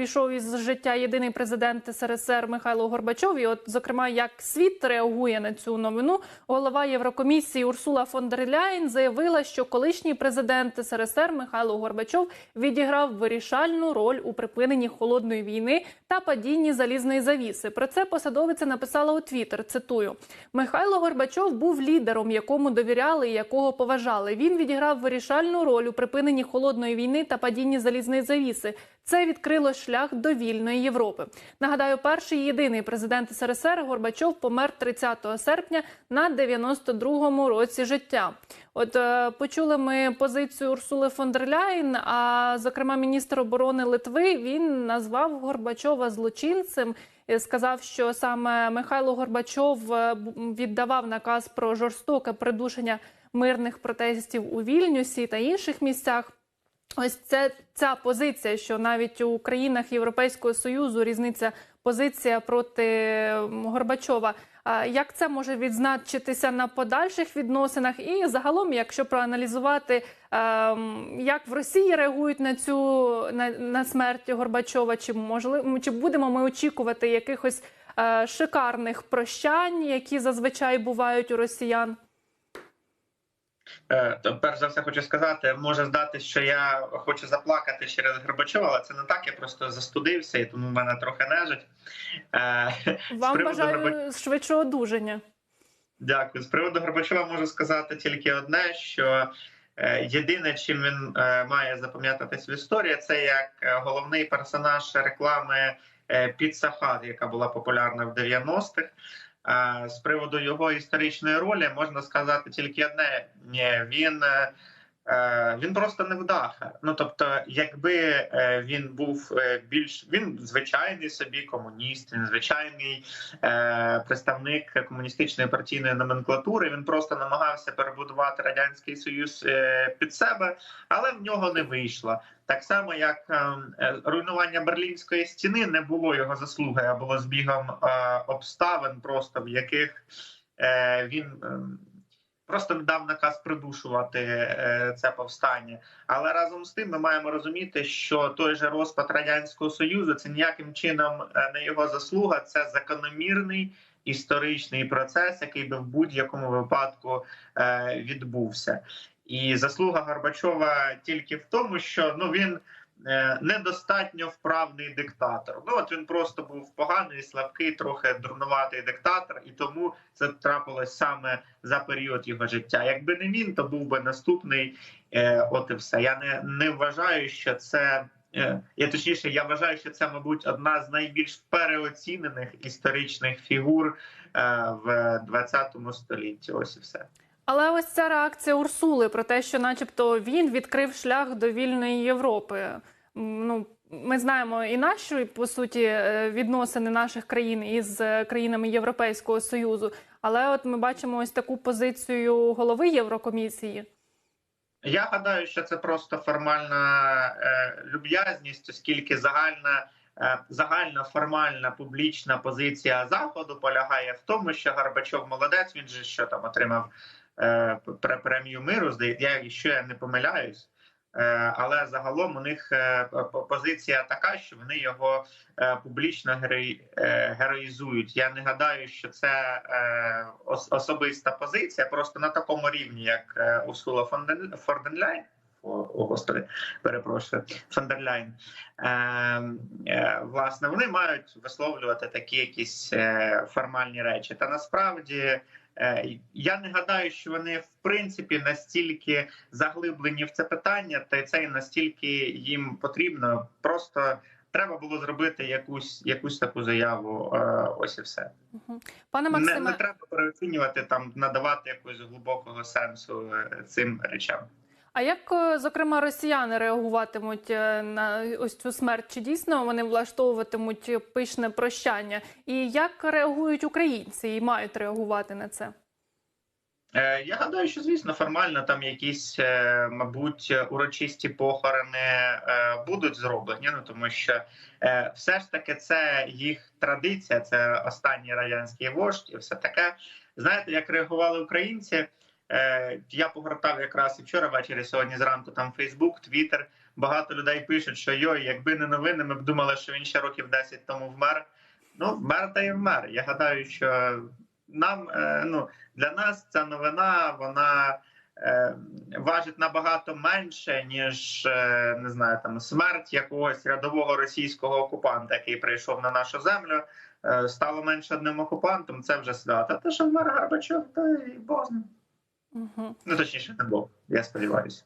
пішов із життя єдиний президент СРСР Михайло Горбачов. І, от, зокрема, як світ реагує на цю новину, голова Єврокомісії Урсула фон дер Ляєн заявила, що колишній президент СРСР Михайло Горбачов відіграв вирішальну роль у припиненні холодної війни та падінні залізної завіси. Про це посадовиця написала у Твіттер. Цитую: Михайло Горбачов був лідером, якому довіряли і якого поважали. Він відіграв вирішальну роль у припиненні холодної війни та падінні залізної завіси. Це відкрило шлях до вільної Європи. Нагадаю, перший єдиний президент СРСР Горбачов помер 30 серпня на 92-му році життя. От е, почули ми позицію Урсули фон дер Ляєн, а зокрема, міністр оборони Литви він назвав Горбачова злочинцем. Сказав, що саме Михайло Горбачов е, віддавав наказ про жорстоке придушення мирних протестів у Вільнюсі та інших місцях. Ось це ця позиція, що навіть у країнах Європейського союзу різниця позиція проти Горбачова. Як це може відзначитися на подальших відносинах? І загалом, якщо проаналізувати, ем, як в Росії реагують на цю на, на смерть Горбачова, чи можливо чи будемо ми очікувати якихось е, шикарних прощань, які зазвичай бувають у росіян? Е, перш за все хочу сказати, може здатись, що я хочу заплакати через Горбачова, але це не так. Я просто застудився, і тому в мене трохи нежить. Е, Вам бажаю Горбачова- швидшого одужання. Дякую. З приводу Горбачова можу сказати тільки одне: що е, єдине, чим він має запам'ятатись в історії, це як головний персонаж реклами Піца Хат, яка була популярна в 90-х. Е, З приводу його історичної ролі можна сказати тільки одне: він. Е, Він просто невдаха. Ну тобто, якби е, він був е, більш він звичайний собі комуніст, він звичайний представник комуністичної партійної номенклатури. Він просто намагався перебудувати радянський союз під себе, але в нього не вийшло. Так само, як руйнування берлінської стіни не було його заслуги, а було збігом обставин, просто в яких він. Просто не дав наказ придушувати е, це повстання, але разом з тим ми маємо розуміти, що той же розпад радянського союзу це ніяким чином е, не його заслуга, це закономірний історичний процес, який би в будь-якому випадку е, відбувся. І заслуга Горбачова тільки в тому, що ну він недостатньо вправний диктатор. Ну от він просто був поганий, слабкий, трохи дурнуватий диктатор, і тому це трапилось саме за період його життя. Якби не він, то був би наступний. Е, от і все. Я не, не вважаю, що це. е, Я точніше, я вважаю, що це, мабуть, одна з найбільш переоцінених історичних фігур е, в 20 столітті. Ось і все. Але ось ця реакція Урсули про те, що, начебто, він відкрив шлях до вільної Європи. Ну, ми знаємо і наші по суті е, відносини наших країн із е, країнами Європейського союзу. Але от ми бачимо ось таку позицію голови Єврокомісії. Я гадаю, що це просто формальна е, люб'язність, оскільки загальна. Загальна формальна публічна позиція заходу полягає в тому, що Горбачов молодець. Він же що там отримав премію миру. Здається, я якщо я не помиляюсь. Е, але загалом у них е, позиція така, що вони його е, публічно е, героїзують. Я не гадаю, що це е, особиста позиція, просто на такому рівні, як Усула Форденляйн. О, господи, перепрошую, Фондерляйн. Е, е, власне, вони мають висловлювати такі якісь е, формальні речі. Та насправді е, я не гадаю, що вони в принципі настільки заглиблені в це питання, та це і настільки їм потрібно. Просто треба було зробити якусь якусь таку заяву. Е, ось і все. Пане Не, Максиме, не треба переоцінювати там, надавати якогось глибокого сенсу е, цим речам. А як е, зокрема росіяни реагуватимуть е, на ось цю смерть? Чи дійсно вони влаштовуватимуть пишне прощання? І як реагують українці і мають реагувати на це? Е, Я гадаю, що звісно формально там якісь, мабуть, урочисті похорони будуть зроблені. Ну тому що все ж таки це їх традиція, це останній радянський вождь і все таке. Знаєте, як реагували українці? Е, Я погортав якраз і вчора ввечері, сьогодні зранку там Фейсбук, Твіттер. багато людей пишуть, що йой, якби не новини, ми б думали, що він ще років 10 тому вмер. Ну, вмер та й вмер. Я гадаю, що нам е, ну для нас ця новина вона е, важить набагато менше, ніж не знаю, там смерть якогось рядового російського окупанта, який прийшов на нашу землю. Стало менше одним окупантом. Це вже свято. Те, що вмер Горбачов, то і Бог. Угу. Ну точніше, не було, Я сподіваюся.